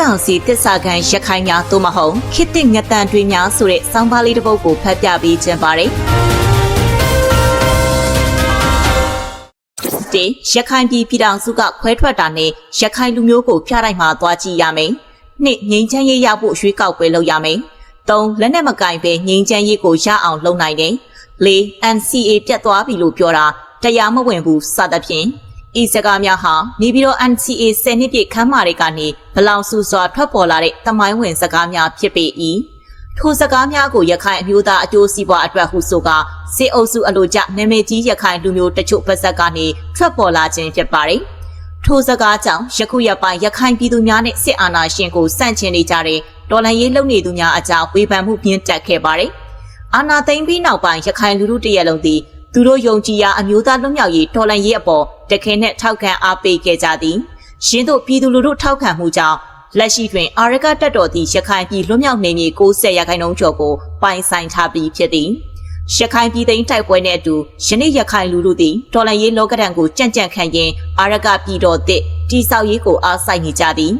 ကောင်စီတစ္ဆာခံရခိုင်များသို့မဟုတ်ခေတ်သစ်ငတန်တွေများဆိုတဲ့စောင်းပါးလေးတစ်ပုဒ်ကိုဖတ်ပြပေးခြင်းပါတယ်။တေရခိုင်ပြည်ပြည်ထောင်စုကခွဲထွက်တာနဲ့ရခိုင်လူမျိုးကိုဖျားတိုင်းမှာသွားကြည့်ရမယ်။နှစ်ငိမ့်ချမ်းရေးရဖို့ရွေးကောက်ပွဲလုပ်ရမယ်။သုံးလက်နဲ့မကင်ပဲငိမ့်ချမ်းရေးကိုရအောင်လုပ်နိုင်တယ်။လေး NCA ပြတ်သွားပြီလို့ပြောတာတရားမဝင်ဘူးစသဖြင့် ဤစကားများဟာနေပြီးတော့ NCA 10နှစ်ပြည့်ခမ်းမာတွေကနေဘလောင်ဆူစွာထွက်ပေါ်လာတဲ့တမိုင်းဝင်စကားများဖြစ်ပေ၏ထိုစကားများကိုရခိုင်အမျိုးသားအကျိုးစီးပွားအတွက်ဟုဆိုကစေအုပ်စုအလို့ကြနာမည်ကြီးရခိုင်လူမျိုးတချို့ပါဇက်ကနေထွက်ပေါ်လာခြင်းဖြစ်ပါတယ်ထိုစကားကြောင့်ယခုရပိုင်းရခိုင်ပြည်သူများနဲ့စစ်အာဏာရှင်ကိုစန့်ကျင်နေကြတဲ့တော်လှန်ရေးလုပ်နေသူများအကြောင်းဝေဖန်မှုပြင်းတက်ခဲ့ပါတယ်အာဏာသိမ်းပြီးနောက်ပိုင်းရခိုင်လူထုတရက်လုံးသည်သူတို့ယုံကြည်ရာအမျိုးသားလွတ်မြောက်ရေးတော်လှန်ရေးအပေါ် တခဲနဲ့ထောက်ခံအားပေးခဲ့ကြသည်ရှင်းတို့ပြည်သူလူထုထောက်ခံမှုကြောင့်လက်ရှိတွင်အာရကတက်တော်သည့်ရခိုင်ပြည်လွတ်မြောက်နေမြေ60ရာခိုင်နှုန်းကျော်ကိုပိုင်ဆိုင်ထားပြီးဖြစ်သည်ရခိုင်ပြည်သိမ်းတိုက်ပွဲနှင့်အတူယနေ့ရခိုင်လူထုသည်တော်လှန်ရေးလောကဒဏ်ကိုကြံ့ကြံ့ခံရင်းအာရကပြည်တော်သည့်တိဆောက်ရေးကိုအားစိုက်နေကြသည်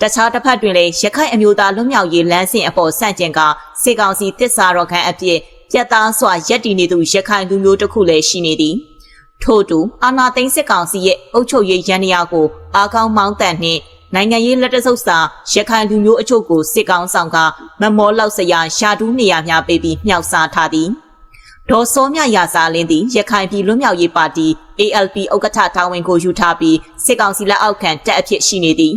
တခြားတစ်ဖက်တွင်လည်းရခိုင်အမျိုးသားလွတ်မြောက်ရေးလမ်းစဉ်အပေါ်ဆန့်ကျင်ကစေကောင်စီတစ္ဆာတော်ခံအဖြစ်ပြတ်သားစွာရက်တည်နေသူရခိုင်လူမျိုးတစ်ခုလည်းရှိနေသည် ထို့တူအာနာသိန်းစစ်ကောင်စီရဲ့အုပ်ချုပ်ရေးရန်ရာကိုအာကောင်းမောင်းတန်နှင့်နိုင်ငံရေးလက်တဆုပ်စာရခိုင်လူမျိုးအချို့ကိုစစ်ကောင်ဆောင်ကမမောလောက်စရာရှာတူးနေရများပေးပြီးမြောက်စားထားသည်ဒေါ်စောမြရာစာလင်းသည်ရခိုင်ပြည်လွတ်မြောက်ရေးပါတီ ALP ဥက္ကဋ္ဌတာဝန်ကိုယူထားပြီးစစ်ကောင်စီလက်အောက်ခံတပ်အဖြစ်ရှိနေသည်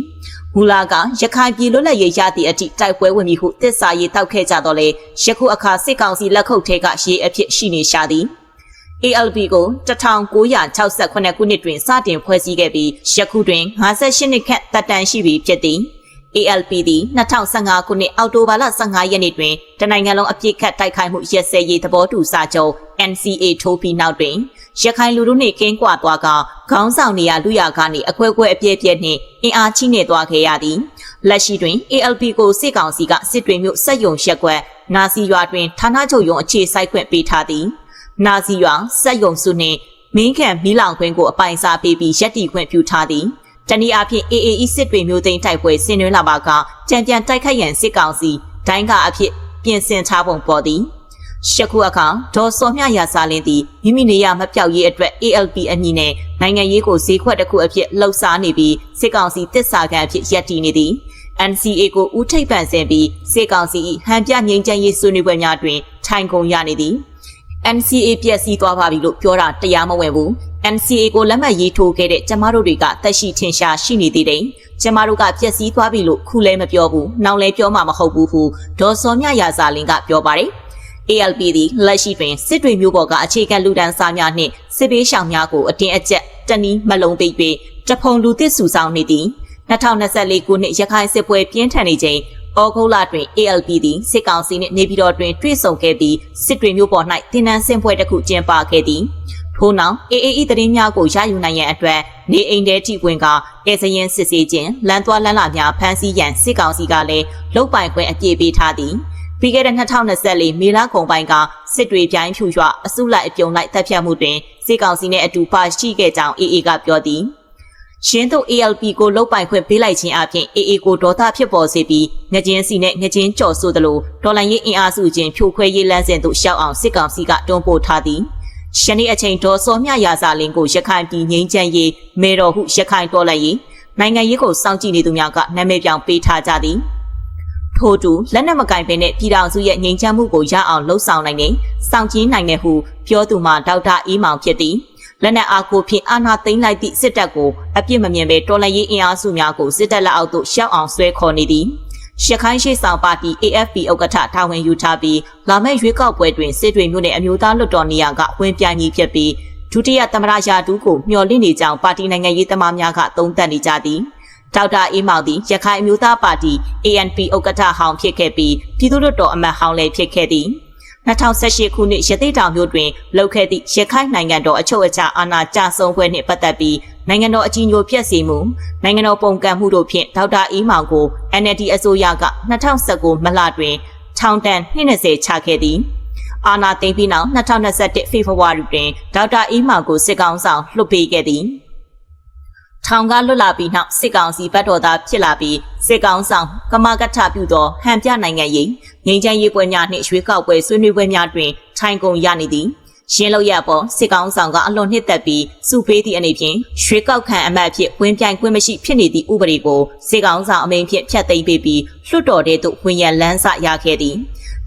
မူလာကရခိုင်ပြည်လွတ်လပ်ရေးရသည့်အထိတိုက်ပွဲဝင်ပြီးဟုတစ္ဆာရေးတောက်ခဲ့ကြတော့လေယခုအခါစစ်ကောင်စီလက်ခုပ်ထဲကရေးအဖြစ်ရှိနေရှာသည် ALP ကို1968ခုနှစ်တွင်စတင်ဖွဲ့စည်းခဲ့ပြီးယခုတွင်58နှစ်ခန့်တက်တန်ရှိပြီဖြစ်သည် ALP သည်2015ခုနှစ်အောက်တိုဘာလ15ရက်နေ့တွင်တနိုင်ငံလုံးအပြစ်ခတ်တိုက်ခိုက်မှုရက်စဲရေးသဘောတူစာချုပ် NCA ထိုးပြီးနောက်တွင်ရခိုင်လူထုနှင့်ကင်းကွာသွားကခေါင်းဆောင်နေရလူရကနေအခွဲခွဲအပြည့်ပြည့်နှင့်အင်အားချိနေသွားခဲ့ရသည်လက်ရှိတွင် ALP ကိုစစ်ကောင်စီကစစ်တွေမျိုးစက်ယုံရက်ကွက်နာစီရွာတွင်ဌာနချုပ်ရုံအခြေစိုက်ခွင့်ပေးထားသည် နာစီရွာစက်ယုံစုနှင့်မင်းခံမီးလောင်ခွင်းကိုအပိုင်စားပေးပြီးရက်တီခွင့်ပြုထားသည်တနည်းအားဖြင့် AAE စစ်တွေမျိုးသိမ်းတိုက်ပွဲဆင်နွှဲလာပါကကြံပြန်တိုက်ခိုက်ရန်စစ်ကောင်စီဒိုင်းကအဖြစ်ပြင်ဆင်ထားပုံပေါ်သည်ရှခုအခါဒေါ်စောမြရာစာလင်းသည်မိမိနေရမပြောက်ရေးအတွက် ALP အမည်နဲ့နိုင်ငံရေးကိုဈေးခွက်တစ်ခုအဖြစ်လှုပ်ရှားနေပြီးစစ်ကောင်စီတစ္ဆာခံအဖြစ်ရပ်တည်နေသည် NCA ကိုဦးထိပ်ပန်ဆင်ပြီးစစ်ကောင်စီ၏ဟန်ပြငိမ့်ချမ်းရေးဆွေးနွေးပွဲများတွင်ထိုင်ကုန်ရနေသည် NCA ပြည့်စည်သွားပါပြီလို့ပြောတာတရားမဝင်ဘူး NCA ကိုလက်မှတ်ရေးထိုးခဲ့တဲ့ကျမတို့တွေကတက်ရှိထင်ရှားရှိနေသေးတယ်ကျမတို့ကပြည့်စည်သွားပြီလို့ခုလဲမပြောဘူးနောက်လဲပြောမှာမဟုတ်ဘူးဟုဒေါ်စောမြရာဇာလင်းကပြောပါတယ် ALP သည်လက်ရှိတွင်စစ်တွေမျိုးပေါ်ကအခြေခံလူဒန်းစားများနှင့်စစ်ပေးရှောင်များကိုအတင်းအကျပ်တနည်းမလုံးပိတ်၍တဖုံလူသစ်စုဆောင်နေသည်2024ခုနှစ်ရခိုင်စစ်ပွဲပြင်းထန်နေချိန် ဩဂုတ်လတွင် ALP သည်စစ်ကောင်စီနှင့်နေပြည်တော်တွင်တွေ့ဆုံခဲ့ပြီးစစ်တွေမျိုးပေါ်၌တင်နန်းစင်ပွဲတစ်ခုကျင်းပခဲ့သည်ထို့နောက် AAE သတင်းများကိုရယူနိုင်ရန်အတွက်နေအိမ်ထဲထိဝင်ကကဲစရင်စစ်ဆေးခြင်းလမ်းသွားလမ်းလာများဖမ်းဆီးရန်စစ်ကောင်စီကလည်းလုတ်ပိုင်ခွင့်အပြည့်ပေးထားသည်ပြီးခဲ့တဲ့2024မေလကုန်ပိုင်းကစစ်တွေပြိုင်းဖြူရွှအစုလိုက်အပြုံလိုက်တပ်ဖြတ်မှုတွင်စစ်ကောင်စီနှင့်အတူပါရှိခဲ့ကြောင်း AA ကပြောသည် ရှင်းတို့ ALP ကိုလုတ်ပိုင်ခွင့်ပေးလိုက်ခြင်းအပြင် AA ကိုဒေါသဖြစ်ပေါ်စေပြီးငကြင်းစီနဲ့ငကြင်းကြော်ဆိုသလိုဒေါ်လာရေးအင်အားစုချင်းဖြိုခွဲရေးလမ်းစဉ်သို့ရှောက်အောင်စစ်ကောင်စီကတွန်းပို့ထားသည်ရှနေ့အချိန်ဒေါ်စောမြရာစာလင်းကိုရခိုင်ပြည်ငိမ့်ချမ်းရေးမေတော်ဟုရခိုင်တော်လိုက်ရေးနိုင်ငံရေးကိုစောင့်ကြည့်နေသူများကနာမည်ပြောင်ပေးထားကြသည်ထို့တူလက်နက်မကင်ပင်နဲ့ပြည်တော်စုရဲ့ငြိမ်ချမ်းမှုကိုရအောင်လှုံ့ဆော်နိုင်တဲ့စောင့်ကြည့်နိုင်တဲ့ဟုပြောသူမှာဒေါက်တာအေးမောင်ဖြစ်သည် လက်နက်အားကိုဖြင့်အာဏာသိမ်းလိုက်သည့်စစ်တပ်ကိုအပြစ်မမြင်ဘဲတော်လှန်ရေးအင်အားစုများကိုစစ်တပ်လက်အောက်သို့ရှောက်အောင်ဆွဲခေါ်နေသည်ရခိုင်ရှိဆောင်ပါတီ AFP ဥက္ကဋ္ဌတာဝန်ယူထားပြီးလာမယ့်ရွေးကောက်ပွဲတွင်စစ်တွေမျိုးနဲ့အမျိုးသားလွှတ်တော်နေရာကဝင်ပြိုင်ကြီးဖြစ်ပြီးဒုတိယသမ္မတရာထူးကိုမျှော်လင့်နေကြောင်းပါတီနိုင်ငံရေးသမားများကသုံးသပ်နေကြသည်ဒေါက်တာအေးမောင်သည်ရခိုင်အမျိုးသားပါတီ ANP ဥက္ကဋ္ဌဟောင်းဖြစ်ခဲ့ပြီးပြည်သူ့လွှတ်တော်အမတ်ဟောင်းလည်းဖြစ်ခဲ့သည် 2018ခုနှစ်ရသေးတောင်မြို့တွင်လုပ်ခဲ့သည့်ရခိုင်နိုင်ငံတော်အချုပ်အခြာအာဏာကျဆုံးပွဲနှင့်ပတ်သက်ပြီးနိုင်ငံတော်အကြီးအကျယ်ပြည့်စုံမှုနိုင်ငံတော်ပုံကန့်မှုတို့ဖြင့်ဒေါက်တာအေးမောင်ကို NLD အစိုးရက2019မလတွင်ထောင်ဒဏ်20ချခဲ့သည်အာနာသိမ့်ပြီးနောက်2021ဖေဖော်ဝါရီတွင်ဒေါက်တာအေးမောင်ကိုစစ်ကောင်ဆောင်လွှတ်ပေးခဲ့သည် ထောင်ကလွတ်လာပြီးနောက်စစ်ကောင်စီဘက်တော်သားဖြစ်လာပြီးစစ်ကောင်ဆောင်ကမကထပြုသောဟန်ပြနိုင်ငံရေးငိမ့်ချမ်းရေးပွဲများနှင့်ရွေးကောက်ပွဲဆွေးနွေးပွဲများတွင်ထိုင်ကုန်ရနေသည်ရှင်းလို့ရပေါ်စစ်ကောင်ဆောင်ကအလွန်နှစ်သက်ပြီးစုပေးသည့်အနေဖြင့်ရွှေကောက်ခံအမတ်ဖြစ်ဝင်ပြိုင်ခွင့်မရှိဖြစ်နေသည့်ဥပဒေကိုစစ်ကောင်ဆောင်အမိန့်ဖြင့်ဖျက်သိမ်းပေးပြီးလွှတ်တော်ထဲသို့ဝင်ရန်လမ်းစရခဲ့သည်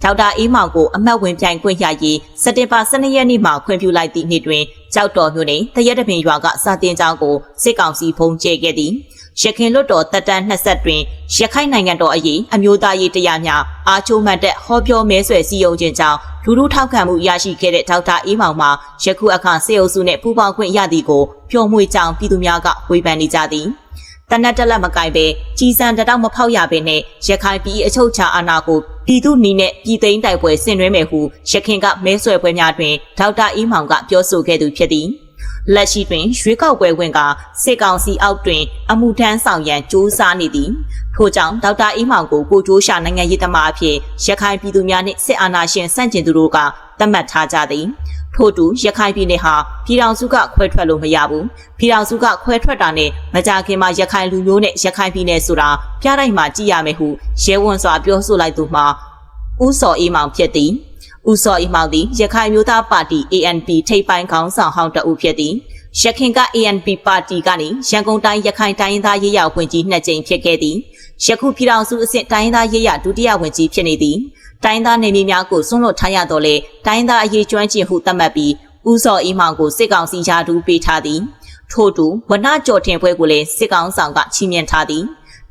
ဒေါက်တာအေးမောင်ကိုအမတ်ဝင်ပြိုင်ခွင့်ရရေးစက်တင်ဘာ12ရက်နေ့မှာခွင့်ပြုလိုက်သည့်နေ့တွင်ကြောက်တော်မြို့နယ်တရက်တပင်ရွာကစာတင်ကျောင်းကိုစစ်ကောင်စီဖုံးကျဲခဲ့သည်ရခိုင်လွတ်တော်တက်တန်း20တွင်ရခိုင်နိုင်ငံတော်အရေးအမျိုးသားရေးတရားများအားချိုးမှတ်တဲ့ဟောပြောမဲဆွယ်စည်းရုံးခြင်းကြောင့်လူလူထောက်ခံမှုရရှိခဲ့တဲ့ဒေါက်တာအေးမောင်မှာယခုအခါစေအုပ်စုနှင့်ပူးပေါင်းခွင့်ရသည်ကိုပျော်မွေကြောင်ပြည်သူများကဝေဖန်နေကြသည် တနက်တက်လက်မကင်ပဲကြီးစံတတောက်မဖောက်ရပဲနဲ့ရခိုင်ပြည်အချုပ်ချာအာဏာကိုပြည်သူနီနဲ့ပြည်သိမ်းတိုက်ပွဲဆင်နွှဲမယ်ဟုရခင်ကမဲဆွယ်ပွဲများတွင်ဒေါက်တာအေးမောင်ကပြောဆိုခဲ့သူဖြစ်သည်လက်ရှိတွင်ရွေးကောက်ပွဲဝင်ကစစ်ကောင်စီအောက်တွင် အမှုထမ်းဆောင်ရန်စူးစမ်းနေသည်ထို့ကြောင့်ဒေါက်တာအေးမောင်ကိုကိုကျိုးရှာနိုင်ငံရေးသမားအဖြစ်ရခိုင်ပြည်သူများနှင့်စစ်အာဏာရှင်စန့်ကျင်သူတို့က သတ်မှတ်ထားကြသည်ထို့တူရခိုင်ပြည်နယ်ဟာပြည်ထောင်စုကခွဲထွက်လို့မရဘူးပြည်ထောင်စုကခွဲထွက်တာနဲ့မကြခင်မှာရခိုင်လူမျိုးနဲ့ရခိုင်ပြည်နယ်ဆိုတာပြတိုင်းမှာကြည်ရမယ်ဟုရဲဝန်စွာပြောဆိုလိုက်သူမှာဦးစော်အေးမောင်ဖြစ်သည်ဦးစော်အေးမောင်သည်ရခိုင်မျိုးသားပါတီ ANP ထိပ်ပိုင်းခေါင်းဆောင်ဟောင်းတဦးဖြစ်သည်ရခင်က ANP ပါတီကနေရန်ကုန်တိုင်းရခိုင်တိုင်းရင်းသားရေးရာဝန်ကြီးနှစ်ကြိမ်ဖြစ်ခဲ့သည်ယခုပြည်ထောင်စုအဆင့်တိုင်းရင်းသားရေးရာဒုတိယဝန်ကြီးဖြစ်နေသည် တိုင်းသားနေမျိုးများကိုစွန့်လွတ်ထားရတော့လေတိုင်းသားအရေးကျွမ်းကျင်ဟုသတ်မှတ်ပြီးဦးစော်အေးမောင်ကိုစစ်ကောင်စီယာဒူးပေးထားသည်ထို့တူဝနကြော်တင်ပွဲကိုလည်းစစ်ကောင်ဆောင်ကချီးမြှင့်ထားသည်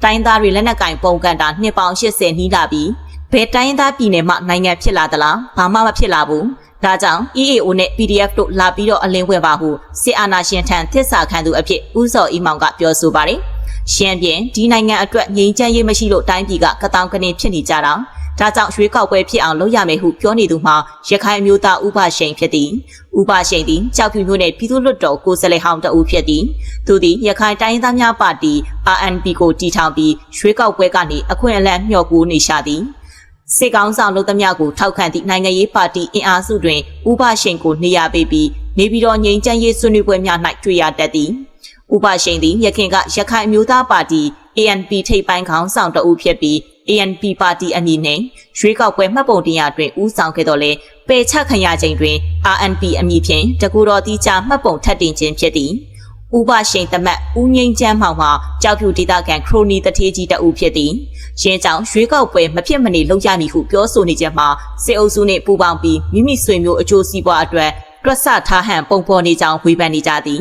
တိုင်းသားတွေလက်နက်ကင်ပုံကန်တာနှစ်ပေါင်း80နီးလာပြီးဘယ်တိုင်းသားပြည်နယ်မှနိုင်ငံဖြစ်လာသလားဘာမှမဖြစ်လာဘူးဒါကြောင့် EAO နဲ့ PDF တို့လာပြီးတော့အလင်းဝင်ပါဟုစစ်အာဏာရှင်ထံသစ္စာခံသူအဖြစ်ဦးစော်အေးမောင်ကပြောဆိုပါတယ်ရှမ်းပြည်ဒီနိုင်ငံအတွက်ငြိမ်းချမ်းရေးမရှိလို့တိုင်းပြည်ကကတောင်ကနေဖြစ်နေကြတာ ဒါကြောင့်ရွေးကောက်ပွဲဖြစ်အောင်လုပ်ရမယ်ဟုပြောနေသူမှာရခိုင်မျိုးသားဥပရှိန်ဖြစ်သည်ဥပရှိန်သည်ကြောက်ဖြူမျိုးနယ်ပြည်သူ့လွတ်တော်ကိုယ်စားလှယ်ဟောင်းတဦးဖြစ်သည်သူသည်ရခိုင်တိုင်းသားများပါတီ RNP ကိုတီထောင်ပြီးရွေးကောက်ပွဲကနေအခွင့်အလမ်းမျှော်ကူနေရှာသည်စစ်ကောင်ဆောင်လုပ်သမျှကိုထောက်ခံသည့်နိုင်ငံရေးပါတီအင်အားစုတွင်ဥပရှိန်ကိုနေရာပေးပြီးနေပြည်တော်ငြိမ်းချမ်းရေးဆွေးနွေးပွဲများ၌တွေ့ရတတ်သည်ဥပရှိန်သည်ရခင်ကရခိုင်မျိုးသားပါတီ ANP ထိပ်ပိုင်းခေါင်းဆောင်တဦးဖြစ်ပြီး ANP ပါတီအမည်နဲ့ရွေးကောက်ပွဲမှတ်ပုံတင်ရတွင်ဦးဆောင်ခဲ့တော်လဲပယ်ချခံရချိန်တွင် RNP အမည်ဖြင့်တကူတော်တီချမှတ်ပုံထပ်တင်ခြင်းဖြစ်သည်ဥပရှိန်သမတ်ဦးငိမ့်ချမ်းမောင်မှကြောက်ဖြူဒေသခံခရိုနီတထေးကြီးတဦးဖြစ်သည်ရင်းကြောင့်ရွေးကောက်ပွဲမဖြစ်မနေလုပ်ရမည်ဟုပြောဆိုနေချက်မှာစစ်အုပ်စုနှင့်ပူးပေါင်းပြီးမိမိဆွေမျိုးအကျိုးစီးပွားအတွက်တွက်ဆထားဟန်ပုံဖော်နေကြောင်းဝေဖန်နေကြသည်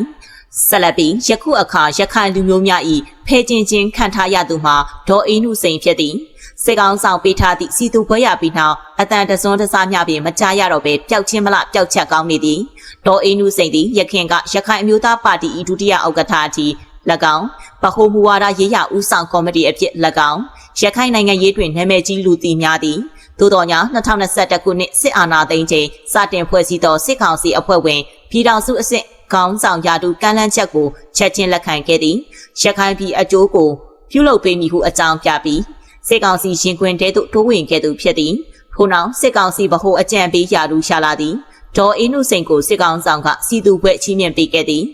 ဆက်လက်ပြီးယခုအခါရခိုင်လူမျိုးများ၏ဖဲကျင်ချင်းခံထားရသူမှာဒေါ်အင်းနုစိန်ဖြစ်သည် စေကောင်းဆောင်ပေးထားသည့်စီသူဘွဲရပြီးနောက်အတန်တစွန်းတစားများပြင်မကြားရတော့ပဲပျောက်ချင်းမလားပျောက်ချက်ကောင်းနေသည်ဒေါ်အင်းနုစိန်သည်ရခင်ကရခိုင်အမျိုးသားပါတီ၏ဒုတိယဥက္ကဋ္ဌအထိ၎င်းဗဟိုမူဝါဒရေးရဦးဆောင်ကော်မတီအဖြစ်၎င်းရခိုင်နိုင်ငံရေးတွင်နာမည်ကြီးလူသိများသည်သို့တော်ညာ2021ခုနှစ်စစ်အာဏာသိမ်းချိန်စတင်ဖွဲ့စည်းသောစစ်ကောင်စီအဖွဲ့ဝင်ပြည်ထောင်စုအဆင့်ခေါင်းဆောင်ရာတူကမ်းလှမ်းချက်ကိုချက်ချင်းလက်ခံခဲ့သည်ရခိုင်ပြည်အကျိုးကိုပြုလုပ်ပေးမည်ဟုအကြောင်းပြပြီး စစ်ကောင်စီရင်ခွင်တဲသို့တိုးဝင်ခဲ့သူဖြစ်သည်ထို့နောက်စစ်ကောင်စီဗဟိုအကြံပေးရာတူရှာလာသည်ဒေါ်အင်းနုစိန်ကိုစစ်ကောင်ဆောင်ကစီသူဘွဲ့ချီးမြှင့်ပေးခဲ့သည်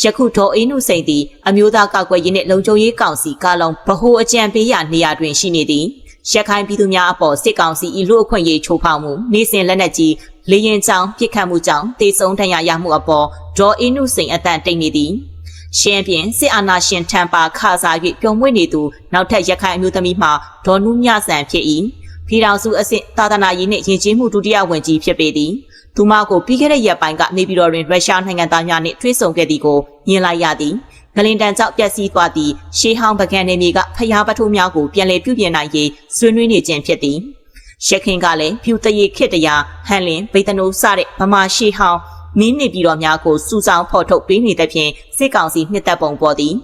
ယခုဒေါ်အင်းနုစိန်သည်အမျိုးသားကောက်ွယ်ရေးနှင့်လုံခြုံရေးကောင်စီကာလုံဗဟိုအကြံပေးရာနေရာတွင်ရှိနေသည်ရခိုင်ပြည်သူများအပေါ်စစ်ကောင်စီ၏လူအခွင့်ရေးချိုးဖောက်မှုနေစဉ်လက်နက်ကြီးလေရင်ချောင်းပြစ်ခတ်မှုကြောင့်တေဆုံးဒဏ်ရာရမှုအပေါ်ဒေါ်အင်းနုစိန်အတန်တိတ်နေသည် ရှင်းပြင်စစ်အာဏာရှင်ထံပါခါစား၍ပျော်မွေ့နေသူနောက်ထပ်ရခိုင်အမျိုးသမီးမှဒေါ်နုမြဆန်ဖြစ်၏ပြည်ထောင်စုအဆင့်သာသနာရေးနှင့်ယဉ်ကျေးမှုဒုတိယဝန်ကြီးဖြစ်ပေသည်သူမကိုပြီးခဲ့တဲ့ရက်ပိုင်းကနေပြည်တော်တွင်ရုရှားနိုင်ငံသားများနှင့်ထွေးဆုံခဲ့သည်ကိုမြင်လိုက်ရသည်ဂလင်တန်ကြောင့်ပျက်စီးသွားသည့်ရှေးဟောင်းပကံနေမြေကဖျားပထိုးများကိုပြန်လည်ပြုပြင်နိုင်ရေးဆွေးနွေးနေခြင်းဖြစ်သည်ရခင်ကလည်းဖြူတရီခစ်တရာဟန်လင်ဗေဒနိုးစတဲ့ဗမာရှေးဟောင်း မင်းနေပြည်တော်များကိုစူဆောင်းဖော်ထုတ်ပေးနေတဲ့ဖြင့်စစ်ကောင်စီနှစ်သက်ပုံပေါ်သည်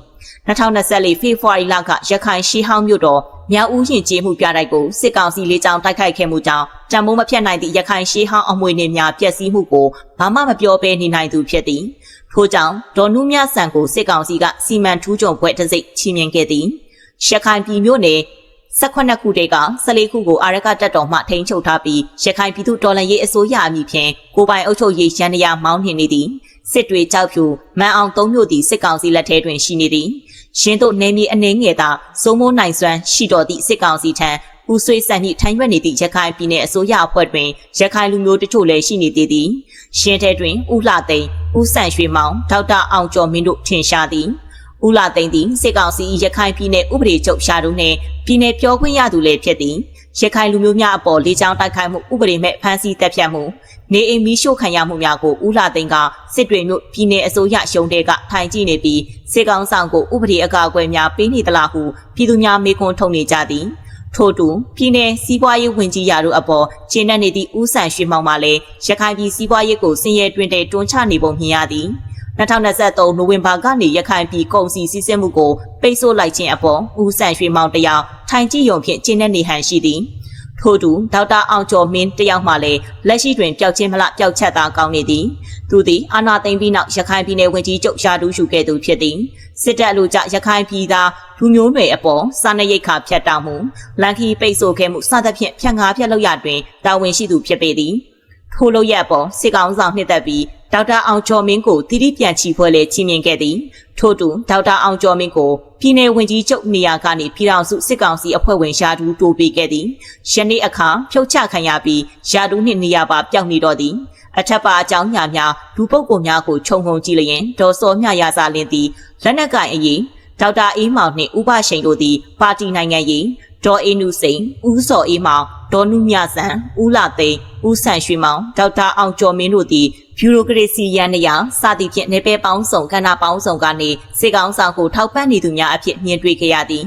2024ဖေဖော်ဝါရီလကရခိုင်ရှီဟောင်းမြို့တော်မြောက်ဦးရင်ကျေးမှုပြတိုက်ကိုစစ်ကောင်စီလေးကြောင်းတိုက်ခိုက်ခဲ့မှုကြောင့်တံမိုးမဖြတ်နိုင်သည့်ရခိုင်ရှီဟောင်းအမွေနေများပျက်စီးမှုကိုဘာမှမပြောဘဲနေနိုင်သူဖြစ်သည်ထို့ကြောင့်ဒေါ်နုမြဆန်ကိုစစ်ကောင်စီကစီမံထူးချွန်ဘွဲ့တစ်စိတ်ချီးမြှင့်ခဲ့သည်ရခိုင်ပြည်မြို့နယ် 18ခုတည်းက14ခုကိုအာရကတပ်တော်မှထိန်းချုပ်ထားပြီးရခိုင်ပြည်သူတော်လှန်ရေးအစိုးရအမည်ဖြင့်ကိုပိုင်အုပ်ချုပ်ရေးရန်ရမောင်းနှင်နေသည်စစ်တွေကြောက်ဖြူမန်အောင်သုံးမြို့သည်စစ်ကောင်စီလက်ထဲတွင်ရှိနေသည်ရှင်းတို့နေမီအနေငယ်သာစိုးမိုးနိုင်စွမ်းရှိတော်သည့်စစ်ကောင်စီထံဦးဆွေးဆန်နှင့်ထိုင်ရွက်နေသည့်ရခိုင်ပြည်နယ်အစိုးရအဖွဲ့တွင်ရခိုင်လူမျိုးတချို့လည်းရှိနေသေးသည်ရှင်းထဲတွင်ဦးလှသိန်းဦးဆန်ရွှေမောင်ဒေါက်တာအောင်ကျော်မင်းတို့ထင်ရှားသည် ဦးလာသိန်းသည်စစ်ကောင်စီ၏ရခိုင်ပြည်နယ်ဥပဒေချုပ်ရှာတို့နှင့်ပြည်နယ်ပြောခွင့်ရသူလည်းဖြစ်သည်ရခိုင်လူမျိုးများအပေါ်လေးချောင်းတိုက်ခိုက်မှုဥပဒေမဲ့ဖမ်းဆီးတပ်ဖြတ်မှုနေအိမ်မီးရှို့ခံရမှုများကိုဦးလာသိန်းကစစ်တွေမြို့ပြည်နယ်အစိုးရရှုံးတဲ့ကထိုင်ကြည့်နေပြီးစစ်ကောင်ဆောင်ကိုဥပဒေအကာအကွယ်များပေးနေသလားဟုပြည်သူများမေးခွန်းထုတ်နေကြသည်ထို့တူပြည်내စီးပွားရေးဝန်ကြီးရာတို့အပေါ်ကျင်းတဲ့နေသည့်ဦးဆန်ရွှေမောင်မှလည်းရခိုင်ပြည်စီးပွားရေးကိုဆင်းရဲတွင်တဲ့တွန်းချနေပုံမြင်ရသည် 2023နိုဝင်ဘာကနေရခိုင်ပြည်ကုန်စည်စည်းစိမ်မှုကိုပိတ်ဆို့လိုက်ခြင်းအပေါ်ဦးဆန်ရွှေမောင်တယောက်ထိုင်ကြည့်ရုံဖြင့်ကျင်းတဲ့နေဟန်ရှိသည်ထို့တူဒေါက်တာအောင်ကျော်မင်းတယောက်မှလည်းလက်ရှိတွင်ပျောက်ချင်းမလားပျောက်ချက်သာကောင်းနေသည်သူသည်အာနာသိမ့်ပြီးနောက်ရခိုင်ပြည်နယ်ဝန်ကြီးချုပ်ရှာတူးရှုခဲ့သူဖြစ်သည်စစ်တပ်လူကြရခိုင်ပြည်သားလူမျိုးတွေအပေါ်စာနယ်ရိတ်ခါဖြတ်တောက်မှုလန်ခီပိတ်ဆို့ခဲ့မှုစသဖြင့်ဖြတ်ငါးဖြတ်လောက်ရတွင်တာဝန်ရှိသူဖြစ်ပေသည် ထို့လို့ရပေါ်စစ်ကောင်ဆောင်နှစ်သက်ပြီးဒေါက်တာအောင်ကျော်မင်းကိုတိတိပြန်ချီဖွဲ့လေချီးမြှင့်ခဲ့သည်ထို့တူဒေါက်တာအောင်ကျော်မင်းကိုပြည်내ဝင်ကြီးချုပ်နေရာကနေပြည်ထောင်စုစစ်ကောင်စီအဖွဲ့ဝင်ရှာတူတိုးပေးခဲ့သည်ယနေ့အခါဖြုတ်ချခံရပြီးယာတူနှင့်နေရာပါပျောက်နေတော့သည်အထက်ပါအကြောင်းညာများလူပုဂ္ဂိုလ်များကိုခြုံငုံကြည့်လျင်ဒေါ်စောမြရာစာလင်းသည်လက်နက်ကိုင်အရင် ဒေါက်တာအေးမောင်နှင့်ဥပရှိန်တို့သည်ပါတီနိုင်ငံရေးဒေါ်အေးနုစိန်ဦးစောအေးမောင်ဒေါ်နုမြဆန်ဦးလာသိန်းဦးဆန်ရွှေမောင်ဒေါက်တာအောင်ကျော်မင်းတို့သည်ဗျူရိုကရေစီရန်နေရာစသည်ဖြင့်နေပယ်ပေါင်းစုံကဏ္ဍပေါင်းစုံကနေစေကောင်းဆောင်ကိုထောက်ပံ့နေသူများအဖြစ်မြင်တွေ့ခဲ့ရသည်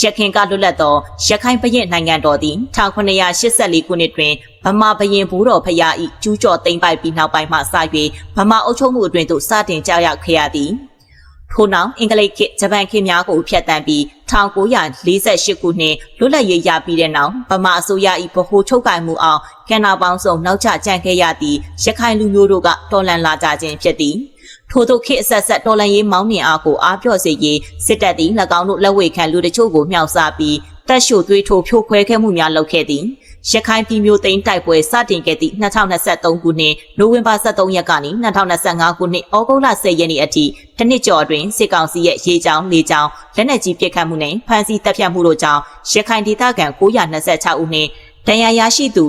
ရခင်ကလွတ်လပ်သောရခိုင်ပြည်နိုင်ငံတော်သည်1984ခုနှစ်တွင်ဗမာဘရင်ဘူးတော်ဖရာ၏ကျူးကျော်သိမ်းပိုက်ပြီးနောက်ပိုင်းမှစ၍ဗမာအုပ်ချုပ်မှုအတွင်သို့စတင်ကြောက်ရောက်ခဲ့ရသည် ထို့နောက်အင်္ဂလိပ်ခေတ်ဂျပန်ခေတ်များကိုဖျက်ဆီးပြီး1948ခုနှစ်လွတ်လပ်ရေးရပြီးတဲ့နောက်ဗမာအစိုးရ၏ဗဟိုချုပ်ကိုင်မှုအောင်ကဏ္ဍပေါင်းစုံနောက်ကျကြံခဲ့ရသည့်ရခိုင်လူမျိုးတို့ကတော်လန်လာကြခြင်းဖြစ်သည်ထို့သောခေတ်အဆက်ဆက်တော်လန်ရေးမောင်းနှင်အားကိုအားပြော့စေရေးစစ်တပ်သည်၎င်းတို့လက်ဝဲခံလူတချို့ကိုမြှောက်စားပြီးတပ်ရှို့သွေးထိုးဖြိုခွဲခဲ့မှုများလုပ်ခဲ့သည် ရခိုင်ပြည်မျိုးသိန်းတိုက်ပွဲစတင်ခဲ့သည့်2023ခုနှစ်နိုဝင်ဘာ23ရက်ကနေ2025ခုနှစ်ဩဂုတ်လ10ရက်နေ့အထိတစ်နှစ်ကျော်အတွင်းစစ်ကောင်စီရဲ့ရေကြောင်းလေကြောင်းလက်နက်ကြီးပစ်ခတ်မှုနဲ့ဖမ်းဆီးတပ်ဖြတ်မှုတို့ကြောင့်ရခိုင်ဒေသခံ926ဦးနဲ့တန်ရာရရှိသူ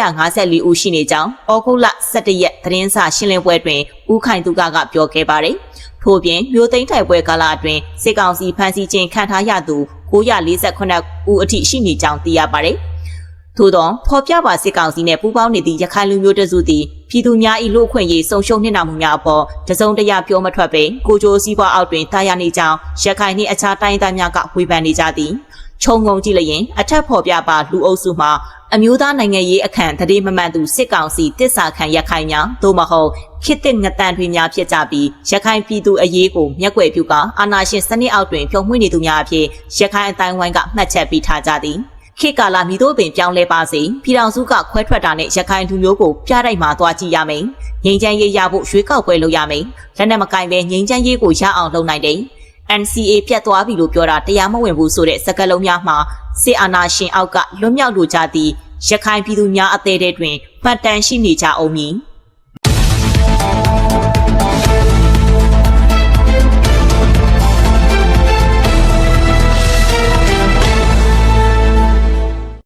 1954ဦးရှိနေကြောင်းဩဂုတ်လ17ရက်သတင်းစာရှင်းလင်းပွဲတွင်ဦးခိုင်သူကကပြောခဲ့ပါတယ်။ထို့ပြင်မြို့သိမ်းထိုင်ပွဲကာလအတွင်းစစ်ကောင်စီဖမ်းဆီးခြင်းခံထားရသူ948ဦးအထိရှိနေကြောင်းသိရပါတယ်။ ထို့သောဖော်ပြပါစစ်ကောင်စီနှင့်ပူးပေါင်းနေသည့်ရခိုင်လူမျိုးတစုသည်ပြည်သူများ၏လူ့အခွင့်အရေးဆုံးရှုံးနှင့်နာမှုများအပေါ်တစုံတရာပြောမထွက်ပေကိုကြိုးစည်းပွားအောက်တွင်တာယာနေကြောင်းရခိုင်နှင့်အခြားတိုင်းသားများကဝေဖန်နေကြသည်ခြုံငုံကြည့်လျင်အထက်ဖော်ပြပါလူအုပ်စုမှအမျိုးသားနိုင်ငံရေးအခန့်တရေမမှန်သူစစ်ကောင်စီတစ္ဆာခံရခိုင်များသို့မဟုတ်ခစ်တဲ့ငတန်တွေများဖြစ်ကြပြီးရခိုင်ပြည်သူအရေးကိုမျက်ွယ်ပြုကအာဏာရှင်စနစ်အောက်တွင်ဖြုံးမွှေ့နေသူများအဖြစ်ရခိုင်အတိုင်းဝိုင်းကမှတ်ချက်ပေးထားကြသည် ခေတ်ကာလမိတို့ပင်ပြောင်းလဲပါစေပြည်တော်စုကခွဲထွက်တာနဲ့ရခိုင်လူမျိုးကိုပြတိုက်မှာသွားကြည့်ရမယ်ငိမ့်ချမ်းရေးရဖို့ရွေးကောက်ပွဲလုပ်ရမယ်လက်နဲ့မကင်ပဲငိမ့်ချမ်းရေးကိုရအောင်လုပ်နိုင်တယ် NCA ပြတ်သွားပြီလို့ပြောတာတရားမဝင်ဘူးဆိုတဲ့စကားလုံးများမှာစစ်အာဏာရှင်အောက်ကလွတ်မြောက်လိုကြသည့်ရခိုင်ပြည်သူများအသေးတဲ့တွင်ပတ်တန်ရှိနေကြအောင်မည်။